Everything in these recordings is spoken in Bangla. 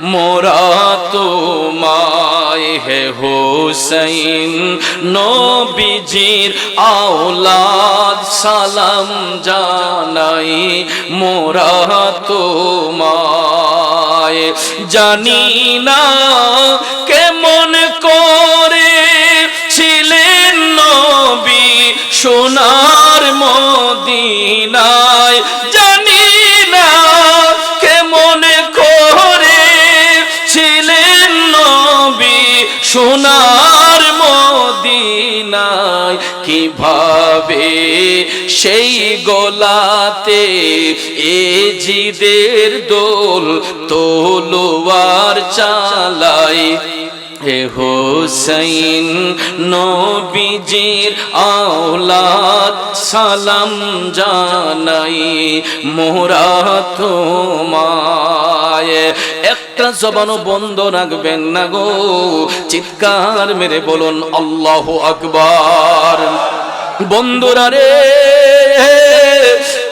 মোরা তোমায় হে হুসাইন, নবীজির আওলাদ সালাম জানাই। মোরা তোমায় জানি না কেমন করে ছিলেন নবী সোনার মদিনায় মদিনায় কীভাবে সেই গোলাতে এ জিদের দোল তোলোয়ার চালায় হে হোসাইন, নবীজির আওলাদ সালাম জানাই, মোরা তোমায়। একটা জবানও বন্ধ রাখবেন না গো, চিৎকার মেরে বলুন, আল্লাহ আকবার। বন্ধুরা রে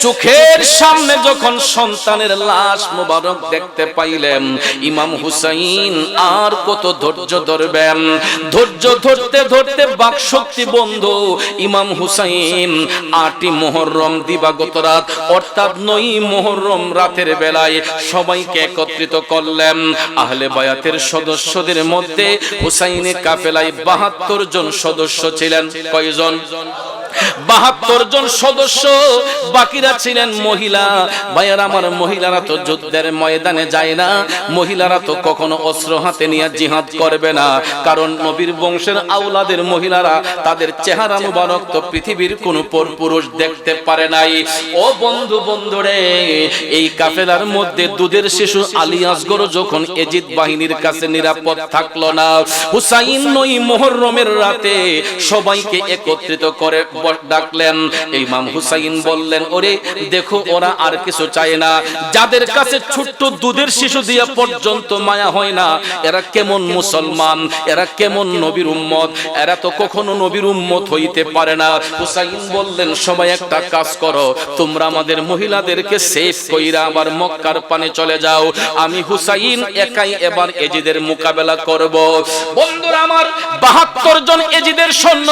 চোখের সামনে যখন সন্তানের লাশ মোবারক দেখতে পাইলেন, ইমাম হুসাইন আর কত ধৈর্য ধরবেন। ধৈর্য ধরতে ধরতে বাক শক্তি বন্ধ ইমাম হুসাইন আটি মোহররম দিবাগত রাত, অর্থাৎ নই মোহরম রাতের বেলায় সবাইকে একত্রিত করলেন। আহলে বায়াতের সদস্যদের মধ্যে হুসাইনের কাফেলায় বাহাত্তর জন সদস্য ছিলেন। কয়জন? বাহাত্তর জন সদস্য, বাকিরা ছিলেন মহিলা। ভাইয়ার আমার মহিলারা তো যুদ্ধের ময়দানে যায় না। মহিলারা তো কখনো অস্ত্র হাতে নিয়ে জিহাদ করবে না। কারণ নবীর বংশের আউলাদের মহিলারা তাদের চেহারা মুবারক তো পৃথিবীর কোন পুরুষ দেখতে পারে নাই। ও বন্ধু বন্ধুরে, এই কাফেলার মধ্যে দুধের শিশু আলী আসগর যখন এজিদ বাহিনীর কাছে নিরাপদ থাকল না, হুসাইন নই মোহররমের রাতে সবাইকে একত্রিত করে ডাকলেন ইমাম হুসাইন বললেন, ওরে, দেখো, ওরা আর কিছু চায় না। যাদের কাছে ছোট্ট দুধের শিশু দিয়ে পর্যন্ত মায়া হয় না, এরা কেমন মুসলমান? এরা কেমন নবীর উম্মত? এরা তো কখনো নবীর উম্মত হইতে পারে না। হুসাইন বললেন, সবাই একটা কাজ করো, তোমরা আমাদের মহিলাদেরকে সেফ কইরা আবার মক্কার পানে চলে যাও। আমি হুসাইন একাই এবার এজিদের মোকাবেলা করব। বন্ধুরা আমার বাহাত্তর জন এজিদের সৈন্য,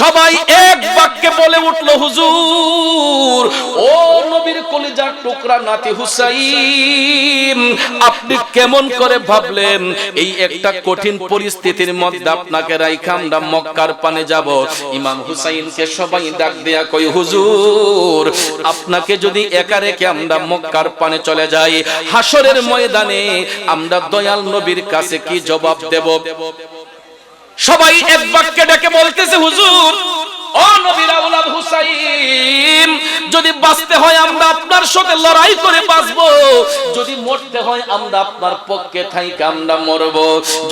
সবাই এক বাক্যে বলে উঠল হুজুর। ও নবীর কলিজার টুকরা নাতি হুসাইন, আপনি কেমন করে ভাবলেন, এই একটা কঠিন পরিস্থিতির মধ্যে আপনাকে রাইখা আমরা মক্কার পানে যাব। ইমাম হুসাইনকে সবাই ডাক দেয়া কই হুজুর, আপনাকে যদি একা রেখে আমরা মক্কার পানে চলে যাই হাসরের ময়দানে আমরা দয়াল নবীর কাছে কি জবাব দেব? সবাই এক বাক্যে ডেকে বলতেছে, হুজুর যদি বাঁচতে হয় আমরা আপনার সাথে লড়াই করে বাঁচবো। যদি মরতে হয় আমরা আপনার পক্ষে থাইকে আমরা মরব।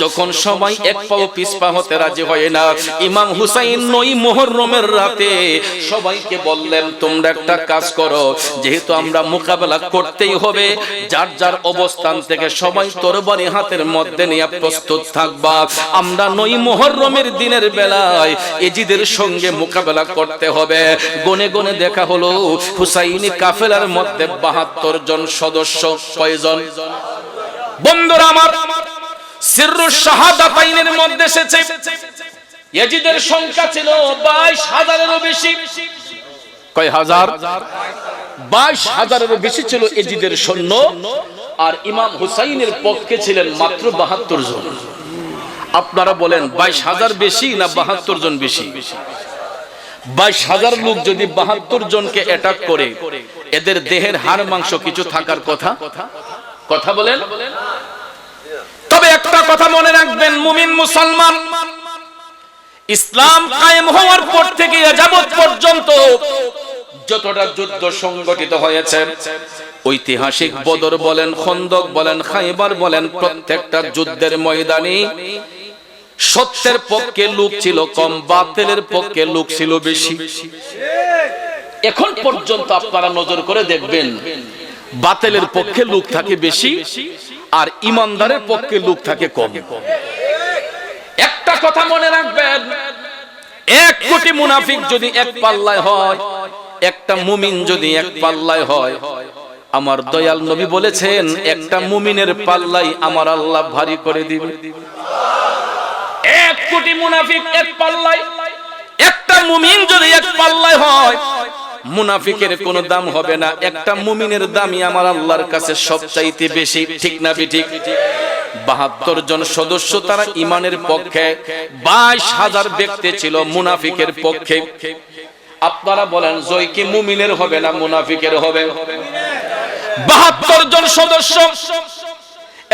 যখন সবাই এক পাও পিছপা হতে রাজি হয় না, ইমাম হুসাইন নই মোহররমের রাতে সবাইকে বললেন, তোমরা একটা কাজ করো, যেহেতু আমরা মোকাবেলা করতেই হবে, যার যার অবস্থান থেকে সবাই তরবারি হাতের মধ্যে নিয়ে প্রস্তুত থাকবা। আমরা নই মোহররমের দিনের বেলায় এজিদের সঙ্গে করতে হবে। গনে গনে দেখা হলো, হুসাইনি কাফেলার মধ্যে বাহাত্তর জন সদস্য, কয়জন? বন্ধুরা আমার সিররু শাহাদাতাইনের মধ্যে এসেছে। ইয়াজিদের সংখ্যা ছিল বাইশ হাজারেরও বেশি। কয় হাজার? বাইশ হাজারেরও বেশি ছিল এজিদের সৈন্য, আর ইমাম হুসাইনের পক্ষে ছিলেন মাত্র বাহাত্তর জন। আপনারা বলেন, বাইশ হাজার বেশি না বাহাত্তর জন বেশি? বাইশ হাজার লোক যদি বাহাত্তর জনকে অ্যাটাক করে, এদের দেহের হাড় মাংস কিছু থাকার কথা? কথা বলেন? তবে একটা কথা মনে রাখবেন, মুমিন মুসলমান, ইসলাম কায়েম হওয়ার পর থেকে যাবৎ পর্যন্ত যতটা যুদ্ধ সংগঠিত হয়েছে, ঐতিহাসিক বদর বলেন, খন্দক বলেন, খাইবার বলেন, প্রত্যেকটা যুদ্ধের ময়দানে সত্যের পক্ষে লোক ছিল কম, বাতিলের পক্ষে লোক ছিল বেশি। এখন পর্যন্ত আপনারা নজর করে দেখবেন, বাতিলের পক্ষে লোক থাকে বেশি আর ইমানদারের পক্ষে লোক থাকে কম। একটা কথা মনে রাখবেন, এক কোটি মুনাফিক যদি এক পাল্লায় হয়, একটা মুমিন যদি এক পাল্লায় হয়, আমার দয়াল নবী বলেছেন, একটা মুমিনের পাল্লাই আমার আল্লাহ ভারী করে দিবে। এক কোটি মুনাফিক এক পাল্লাই একটা মুমিন যদি এক পাল্লায় হয়, মুনাফিকের কোনো দাম হবে না। একটা মুমিনের দামই আমার আল্লাহর কাছে সবচাইতে বেশি, ঠিক না ঠিক বাহাত্তর জন সদস্য তারা ইমানের পক্ষে, বাইশ হাজার ব্যক্তি ছিল মুনাফিকের পক্ষে। আপনারা বলেন, জয় কি মুমিনের হবে না মুনাফিকের হবে? বাহাত্তর জন সদস্য,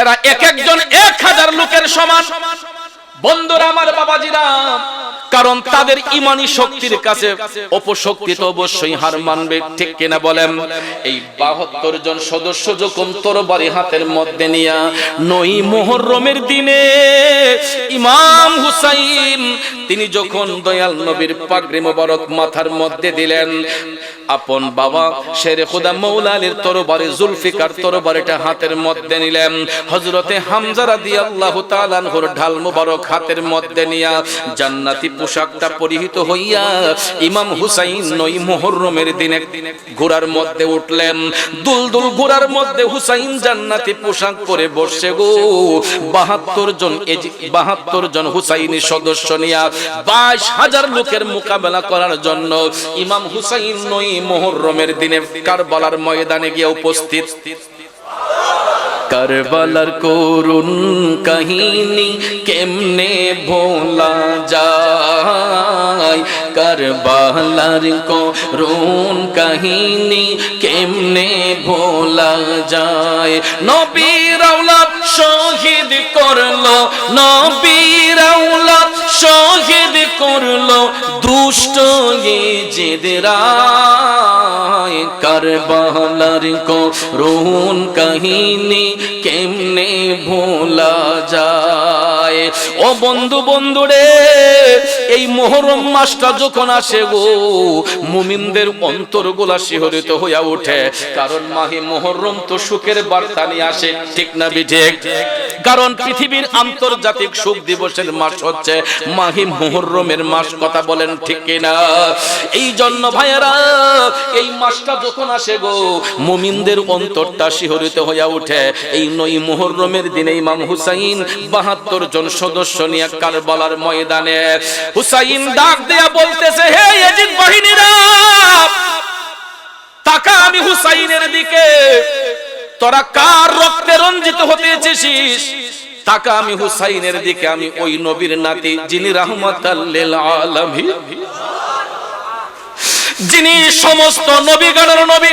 এরা এক একজন এক হাজার লোকের সমান সমান। বন্ধুরা আমার বাবাজিরা কারণ তাদের ইমানি শক্তির কাছে অপশক্তি তো অবশ্যই হার মানবে, ঠিক কিনা বলেন? এই বাহাত্তর জন সদস্য যখন তরবারি হাতের মধ্যে নিয়া নই মোহরমের দিনে ইমাম হুসাইন, তিনি যখন দয়াল নবীর পাগড়ি মোবারক মাথার মধ্যে দিলেন, আপন বাবা শেরে খুদা মৌলালির তরবারি, জুলফিকার তরবারিটা হাতের মধ্যে নিলেন হজরতে হামজা রাদিয়াল্লাহু তাআলা আনহুর ঢাল মুবারক হাতের মধ্যে নিয়া জান্নাতি পোশাকটা পরিহিত হইয়া ইমাম হুসাইন নই মুহররমের দিনে ঘোড়ার মধ্যে উঠলেন। দুলদুল ঘোড়ার মধ্যে হুসাইন জান্নাতি পোশাক পরে বসে গো। বাহাত্তর জন বাহাত্তর জন হুসাইনি সদস্য নিয়া বাইশ হাজার লোকের মোকাবেলা করার জন্য ইমাম হুসাইন নই মোহররমের দিনে কারবালার ময়দানে গিয়ে উপস্থিত। কারবালার করুন কাহিনী কেমনে ভোলা যায়? কারবালার করুন কাহিনী কেমনে ভোলা যায়? নবীর আওলাদ শহীদ করল, নবীর আওলাদ শহীদ করল, দুষ্ট জেদরা। কারবালার করুন কাহিনী কেমনে ভোলা যায়? বন্ধু বন্ধু রে এই মোহরম মাসটা যখন আসে গো, মুমিনদের অন্তরগুলা শিহরিত হইয়া ওঠে কারণ মাহি মোহরম তো সুখের বার্তা নিয়ে আসে, ঠিক না বিঠিক কারণ পৃথিবীর আন্তর্জাতিক সুখ দিবসের মাস হচ্ছে, মাহি মোহরমের মাস, কথা বলেন ঠিক কিনা? এই জন্য ভাইয়েরা, এই মাসটা যখন আসে গো, মুমিনদের অন্তরটা শিহরিত হইয়া ওঠে এই নই মোহরমের দিনে, ইমাম হুসাইন বাহাত্তর জন সদস্য নিয়ে কারবালার ময়দানে। হুসাইন ডাক দেয়া বলতেছে হে এজিদ বাহিনীরা তাকা আমি হুসাইনের দিকে। তোরা কার রক্তে রঞ্জিত হতে এসেছিস তাকা আমি হুসাইনের দিকে আমি ওই নবীর নাতি যিনি রাহমাতাল্লিল আলামিন। যিনি সমস্ত নবীগণের নবী।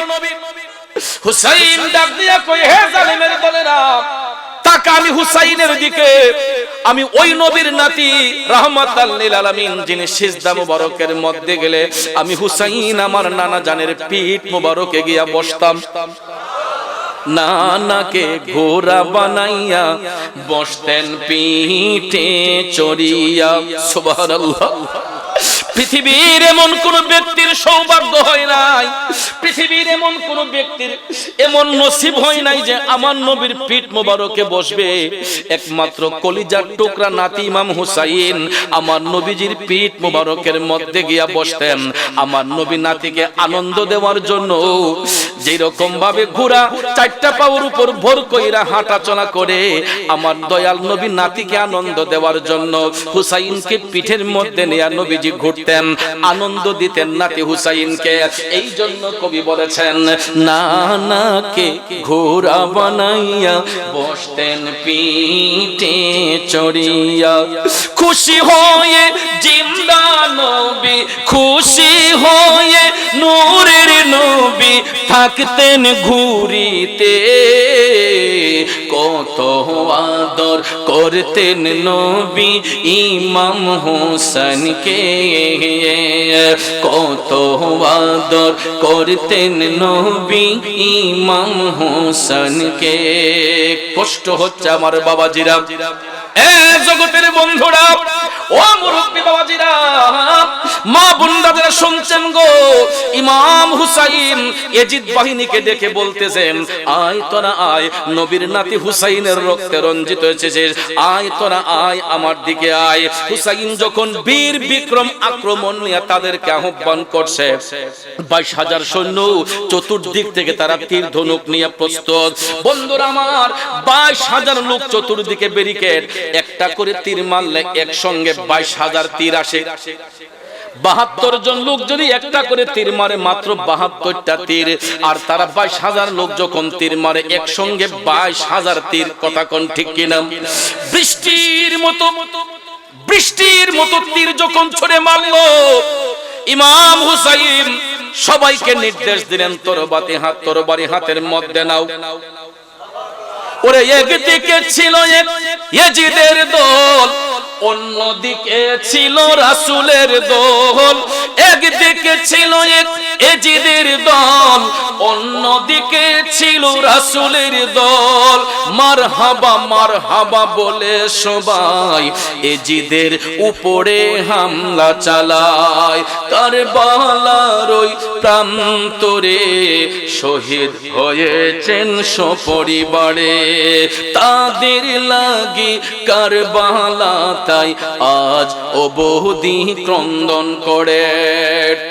হুসাইন ডাক দিয়া কই হে জালিমের দলেরা তাকা আমি হুসাইনের দিকে, আমি ওই নবীর নাতি রাহমাতাল্লিল আলামিন, যিনি সিজদা মুবারকের মধ্যে গেলে, আমি হুসাইন আমার নানা জানের পিঠ মুবারকে গিয়া বসতাম। নানাকে ঘোড়া বানাইয়া, বসতেন পিঠে চড়িয়া, সুবহানাল্লাহ। পৃথিবীর এমন কোন ব্যক্তির সৌভাগ্য হয় নাই। পৃথিবীর এমন কোন ব্যক্তির এমন নসিব হয় নাই যে আমার নবীর পিঠ মোবারকে বসবে। একমাত্র কলিজার টুকরা নাতি ইমাম হুসাইন আমার নবীজির পিঠ মোবারকের মধ্যে গিয়া বসতেন। আমার নবী নাতিকে আনন্দ দেওয়ার জন্য যেরকম ভাবে ঘোড়া চারটা পাওয়ার উপর ভোর কইরা হাঁটা চলা করে, আমার দয়াল নবী নাতিকে আনন্দ দেওয়ার জন্য হুসাইনকে পিঠের মধ্যে নেয়া নবীজি ঘুরতেন আনন্দ দিতেন নাতি হুসাইনকে। এই জন্য কবি বলেছেন, নানাকে ঘোড়া বানাইয়া বসতেন পিঠে চড়িয়া। খুশি হয়ে জিন্দা নবী, খুশি হয়ে নূরের নবী থাকতেন ঘুরিতে। কত আদর করতেন নবী ইমাম হোসেনকে। কত আদর করতেন নবী ইমাম হোসেনকে। কষ্ট হচ্ছে আমার বাবাজিরা। এ জগতের বন্ধুরা, ও মুরব্বী বাবাজিরা, মা শুনছেন গো। ইমাম হুসাইন এজিদ বাহিনীকে দেখে বলতেছেন, আয় তোরা আয়, নবীর নাতি হুসাইনের রক্তে রঞ্জিত হয়েছে আয় তোরা আয়, আমার দিকে আয়। হুসাইন যখন বীর বিক্রম আক্রমণ নিয়ে তাদেরকে আহ্বান করছে, বাইশ হাজার সৈন্য চতুর্দিক থেকে তারা তীর ধনুক নিয়ে প্রস্তুত। বন্ধুরা আমার, বাইশ হাজার লোক চতুর্দিকে ব্যারিকেড একটা করে তীর মারলে একসঙ্গে বাইশ হাজার তীর আসে। বাহাত্তর জন লোক যদি একটা করে তীর মারে মাত্র বাহাত্তরটা তীর, আর তারা বাইশ হাজার লোক যখন তীর মারে একসঙ্গে বাইশ হাজার তীর, কথা কোন ঠিক কিনা? বৃষ্টির মতো বৃষ্টির মতো তীর যখন ছড়ে মারলো, ইমাম হুসাইন সবাইকে নির্দেশ দিলেন তরবাতি হাত তরবারি হাতের মধ্যে নাও। ওরে একদিকে ছিল এক ইয়েজিদের দল অন্যদিকে ছিল রাসূলের দল, একদিকে ছিল এজিদের দল, অন্যদিকে ছিল রাসূলের দল। মারহাবা মারহাবা বলে সবাই এজিদের উপরে হামলা চালায়। কারবালার ওই প্রান্তরে শহীদ হয়েছেন সপরিবারে। তাদের লাগি কারবালা তাই আজ ও বহুদি ক্রন্দন করে।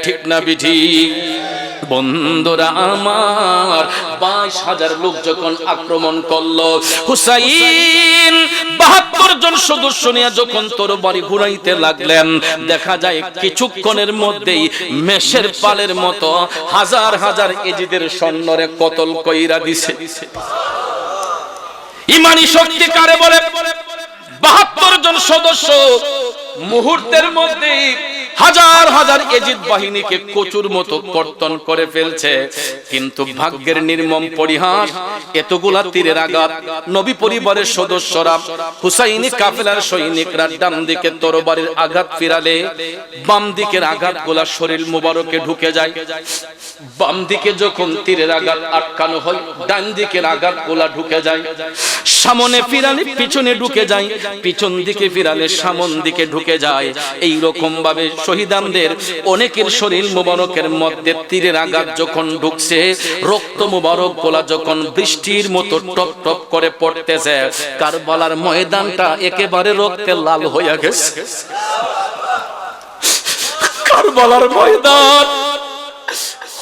ঠিক না বিধি? বন্ধুরা আমার, বাইশ হাজার লোক যখন আক্রমণ হুসাইন বাহাত্তর জন সদস্য নিয়ে যখন তোর বাড়ি ঘুরাইতে লাগলেন, দেখা যায় কিছুক্ষণের মধ্যেই মেষের পালের মতো হাজার হাজার এজিদের সৈন্যরে কতল কইরা দিছে। ইমানি শক্তি কারে বলে? সদস্য মুহূর্তের মধ্যেই হাজার হাজার এজিদ বাহিনীকে কচুর মতো কর্তন করে ফেলছে। কিন্তু ভাগ্যের নির্মম পরিহাস, এতগুলা তীরের আঘাত, নবী পরিবারের সদস্যরা, হুসাইনি কাফেলার সৈনিকরা ডান দিকে তরবারির আঘাত ফিরালে, বাম দিকের আঘাত গোলা শরীর মুবারকে ঢুকে যায়। বাম দিকে যখন তীরের আঘাত আটকানো হয়, ডান দিকের আঘাত গোলা ঢুকে যায়। সামনে ফিরালে পিছনে ঢুকে যায়, পিছন দিকে ফিরালে সামন দিকে ঢুকে যায়। এই রকম ভাবে শহীদানদের অনেকের শরীর মুবারকের মধ্যে তীরের আঘাত যখন ঢুকছে, রক্ত মুবারক গোলা যখন বৃষ্টির মতো টপ টপ করে পড়তেছে, কারবালার ময়দানটা একেবারে রক্তে লাল হইয়া গেছে। কারবালার ময়দান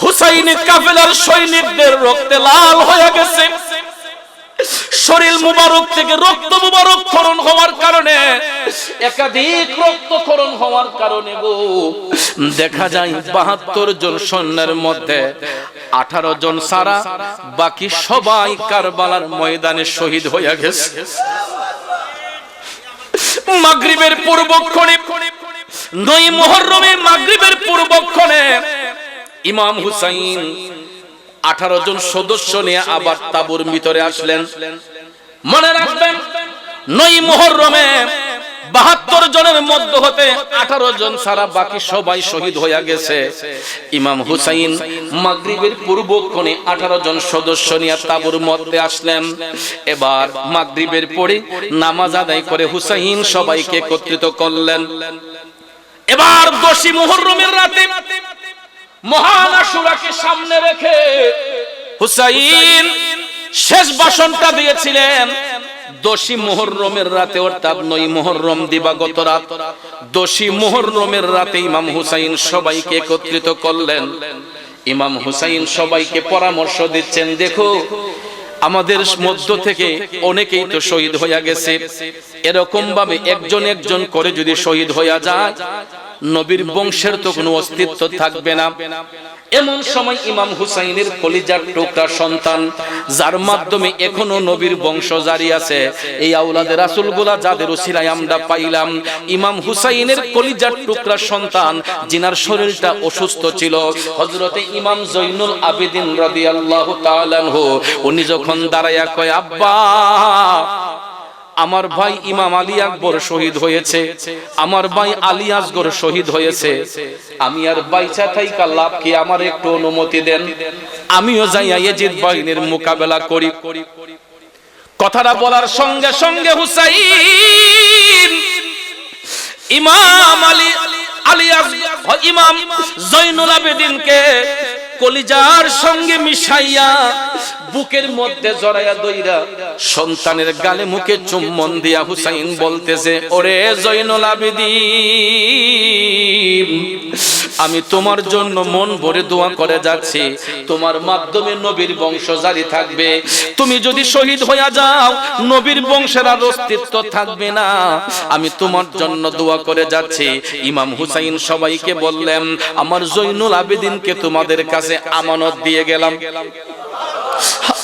হুসাইন কাফেলার সৈনিকদের রক্তে লাল হয়ে গেছে। শরীর মুবারক থেকে রক্ত মুবারক খরণ হওয়ার কারণে, একাধিক রক্ত খরণ হওয়ার কারণে গো, দেখা যায় বাহাত্তর জন সৈন্যের মধ্যে আঠারো জন সারা, বাকি সবাই কারবালার ময়দানে শহীদ হইয়া গেছে। মাগরিবের পূর্বক্ষণে নই মহরমের মাগরিবের পূর্বক্ষণে ইমাম হুসাইন আঠারো জন সদস্য নিয়ে আবার তাবুর ভিতরে আসলেন। মনে রাখবেন, নই মহরমে বাহাত্তর জনের মধ্য হতে আঠারো জন সারা বাকি সবাই শহীদ হইয়া গেছে। ইমাম হুসাইন মাগরিবের পূর্বক্ষণে আঠারো জন সদস্য নিয়ে তাবুর মধ্যে আসলেন। এবার মাগরিবের পরে নামাজ আদায় করে হুসাইন সবাইকে একত্রিত করলেন। এবার দোষী মুহররমের রাতে মহান আশুরাকে সামনে রেখে হুসাইন শেষ ভাষণটা দিয়েছিলেন, দোষী মোহররমের রাতে অর্থাৎ নই মোহররম দিবাগত রাত। দোষী মোহররমের রাতে ইমাম হুসাইন সবাইকে একত্রিত করলেন। ইমাম হুসাইন সবাইকে পরামর্শ দিচ্ছেন, দেখো, আমাদের মধ্য থেকে অনেকেই তো শহীদ হইয়া গেছে। এরকম ভাবে একজন একজন করে যদি শহীদ হইয়া যায় নবীর বংশের তো কোনো অস্তিত্ব থাকবে না। এমন সময় ইমাম হুসাইনের কলিজার টুকরা সন্তান, যার মাধ্যমে এখনও নবীর বংশ জারি আছে। এই আউলাদের রাসূলগুলা যাদের উসিলায় আমরা পাইলাম, ইমাম হুসাইনের কলিজার টুকরা সন্তান, জিনার শরীরটা অসুস্থ ছিল। হজরতে ইমাম জৈনুল আবেদিন রাদিয়াল্লাহু তাআলা উনি যখন দাঁড়ায়া কয়, আব্বা আমার ভাই ইমাম আলী আকবর শহীদ হয়েছে। আমার ভাই আলী আসগর শহীদ হয়েছে। আমি আর বাইচা থাইকা লাভ কি আমার একটু অনুমতি দেন। আমিও যাই ইয়াজিদ বাহিনীর মোকাবেলা করি। কথাটা বলার সঙ্গে সঙ্গে হুসাইন। ইমাম আলী আলিয়াস ইমাম জৈনুল আবেদিনকে কলিজার সঙ্গে মিশাইয়া বুকের মধ্যে জড়াইয়া দইরা সন্তানের গালে মুখে চুম্বন দিয়া হুসাইন বলতেছে, ওরে জৈনুল আবেদিন আমি তোমার জন্য মন ভরে দোয়া করে যাচ্ছি। তোমার মাধ্যমে নবীর বংশ জারি থাকবে। তুমি যদি শহীদ হইয়া যাও, নবীর বংশের আর অস্তিত্ব থাকবে না। আমি তোমার জন্য দোয়া করে যাচ্ছি। ইমাম হুসাইন সবাইকে বললেন, আমার জৈনুল আবেদিনকে তোমাদের কাছে আমানত দিয়ে গেলাম।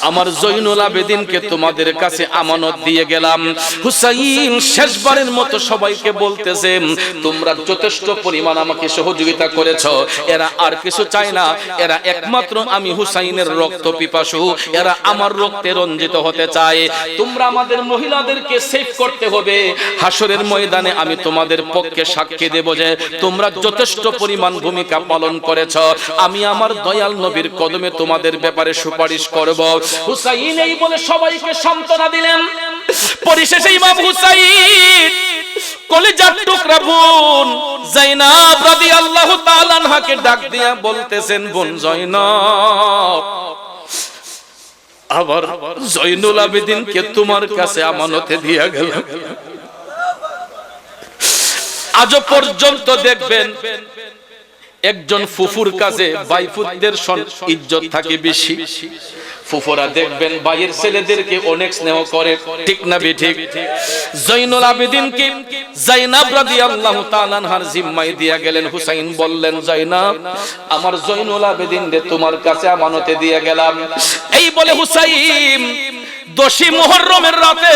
আমার জৈনুল আবেদিনকে তোমাদের কাছে আমানত দিয়ে গেলাম। হুসাইন শেষবারের মতো সবাইকে বলতেছে, তোমরা যথেষ্ট পরিমাণ আমাকে সহযোগিতা করেছ। এরা আর কিছু চায় না। এরা একমাত্র আমি হুসাইনের রক্ত পিপাসু। এরা আমার রক্তে রঞ্জিত হতে চায়। তোমরা আমাদের মহিলাদেরকে সেভ করতে হবে। হাসরের ময়দানে আমি তোমাদের পক্ষে সাক্ষী দেব যে, তোমরা যথেষ্ট পরিমাণ ভূমিকা পালন করেছ। আমি আমার দয়াল নবীর কদমে তোমাদের ব্যাপারে সুপারিশ করব। হুসাইন এই বলে সবাইকে সান্ত্বনা দিলেন। পরিশেষে ইমাম হুসাইন কলিজার টুকরা বোন জাইনাব রাদিয়াল্লাহু তাআলা আনহাকে ডাক দিয়া বলতেছেন, বোন জয়নব আবার জয়নুল আবেদিনকে তোমার কাছে আমানতে দিয়া গেল আজও পর্যন্ত দেখবেন একজন ফুফুর কাছে বাইফুদের ইজ্জত থাকে বেশি। ফুফুরা দেখবেন বাইয়ের ছেলেদেরকে অনেক স্নেহ করে। ঠিক না বি ঠিক? জৈনুল আবেদিনকে জাইনাব রাদিয়াল্লাহু তাআলা আনহার জিম্মাই দিয়া গেলেন। হুসাইন বললেন, জাইনাব, আমার জৈনুল আবেদিন রে তোমার কাছে আমানতে দিয়ে গেলাম। এই বলে হুসাইন দশী মুহররমের রাতে,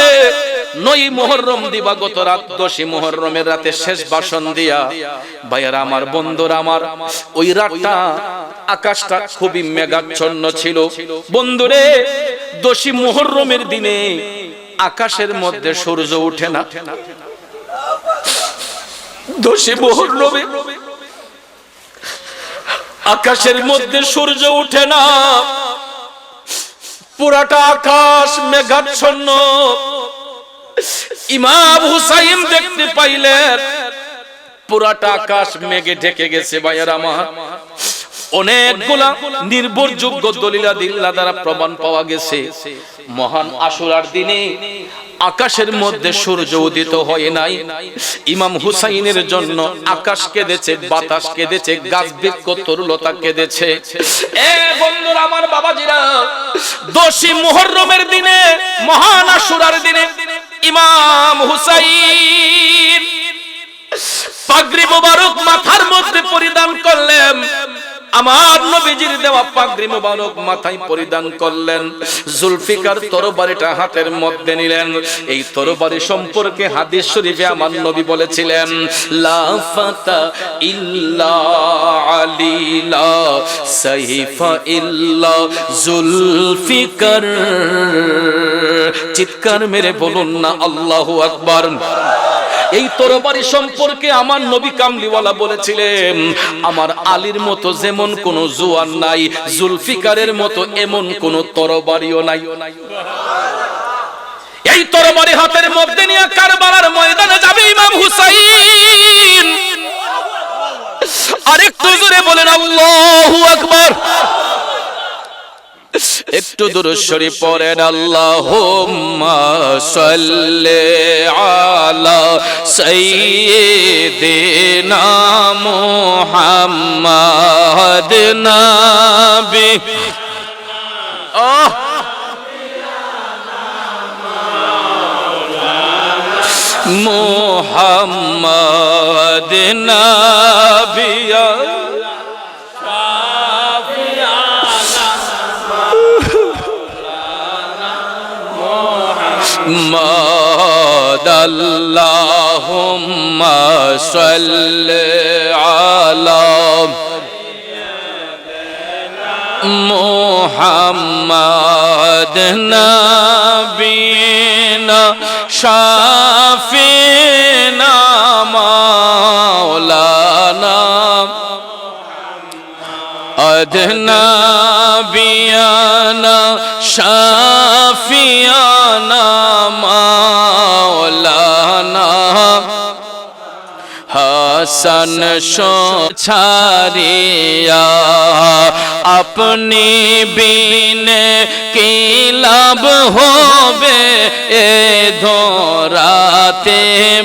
নই মুহররম দিবাগত রাত দশী মুহররমের রাতে শেষ ভাষণ দিয়া। ভাইয়ারা আমার, বন্ধুরা আমার, ওই রাতটা আকাশটা খুবই মেঘাচ্ছন্ন ছিল। বন্ধুরে দশী মুহররমের দিনে আকাশের মধ্যে সূর্য ওঠে না। দোষী মুহররমে আকাশের মধ্যে সূর্য ওঠে না। পুরাটা আকাশ মেঘাচ্ছন্ন। ইমাম হুসাইন দেখতে পাইলেন পুরাটা আকাশ মেঘে ঢেকে গেছে ভাইয়ের আমার। অনেকগুলা নির্ভরযোগ্য দলিলা দিল্লা দ্বারা প্রমাণ পাওয়া গেছে। মহান আশুরার দিনে আকাশের মধ্যে সূর্য উদিত হয় নাই। ইমাম হুসাইনের জন্য আকাশ কেঁদেছে বাতাস কেঁদেছে গাছ বৃক্ষ তরুলতা কেঁদেছে। এ বন্ধুরা আমার বাবাজিরা দোষী মুহররমের দিনে মহান আশুরার দিনে ইমাম হুসাইন পাগড়ি মোবারক মাথার মধ্যে পরিধান করলেন। আমার নবীজির দেওয়া পাগড়ি মোবারক মাথায় পরিধান করলেন। জুলফিকার তরবারিটা হাতের মধ্যে নিলেন। এই তরবারি সম্পর্কে হাদিস শরীফে আমার নবী বলেছিলেন, লা ফাতা ইল্লা আলী লা সাইফা ইল্লা জুলফিকার। চিৎকার মেরে বলুন না, আল্লাহু আকবার। এই তরবারি সম্পর্কে আমার নবী কামলিওয়ালা বলেছিলেন, আমার আলীর মতো যেমন কোন জোয়ান নাই, জুলফিকারের মতো এমন কোন তরবারিও নাই। এই তরবারি হাতের মধ্যে নিয়ে কারবালার ময়দানে যাবে ইমাম হুসাইন। আরেকটু জোরে বলেন, আল্লাহু আকবার। একটু দূরস্বরী পড়েন সাল্লি আলা সাইয়্যিদিনা মুহাম্মাদ নাবি। মুহাম্মাদ নাবিয়া ماد اللهم صل على محمد. نبينا شافينا مولانا. أدنى بيانا شافيانا আসন ছাড়িয়া আপনি বিনে কি লাভ হবে? এ ধরাতে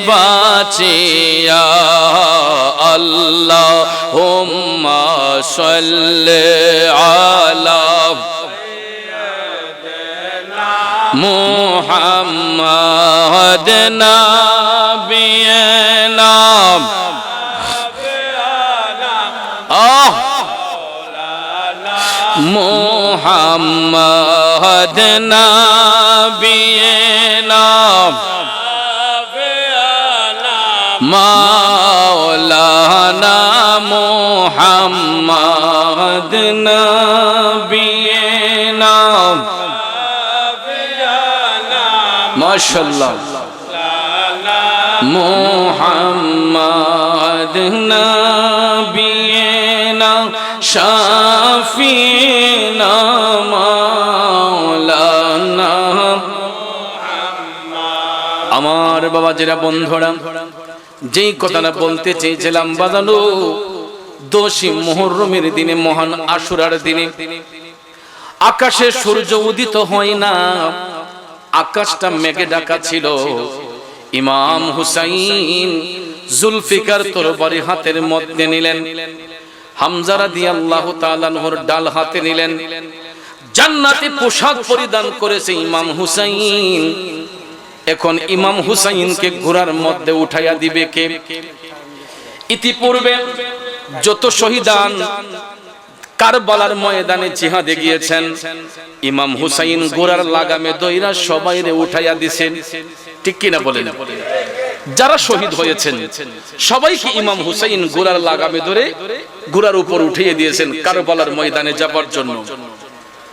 বাঁচিয়া। আল্লাহ হুম্মা সাল্লি আলা মোহাম্মদ নাবিয়না মোহাম্মদ নাবিয়না মাওলানা মোহাম্মদ নাবিয়না মাশাল্লাহ মোহাম্মদ নবিয়না শাফিনা বাবা যেটা বন্ধুরা, যেই কথাটা বলতে চেয়েছিলাম, বাজানো দোষী মোহরমের দিনে, মহান আশুরার দিনে, আকাশে সূর্য উদিত হয় না, আকাশটা মেঘে ডাকা ছিল। ইমাম হুসাইন জুলফিকার তরবারি হাতের মধ্যে নিলেন হামজারা দিয়ে আল্লাহ তালানহর ডাল হাতে নিলেন। জান্নাতি পোশাক পরিধান করেছে ইমাম হুসাইন। এখন ইমাম হুসাইনকে ঘোড়ার মধ্যে উঠাইয়া দিবে কে? ইতিপূর্বে যত শহীদান কারবালার ময়দানে জিহাদে গিয়েছেন, ইমাম হুসাইন গোড়ার লাগামে দইরা সবাইরে উঠাইয়া দিছেন। ঠিক কিনা বলেন? যারা শহীদ হয়েছেন, সবাইকে ইমাম হুসাইন গোড়ার লাগামে ধরে গোড়ার উপর উঠিয়ে দিয়েছেন কারবালার ময়দানে যাবার জন্য।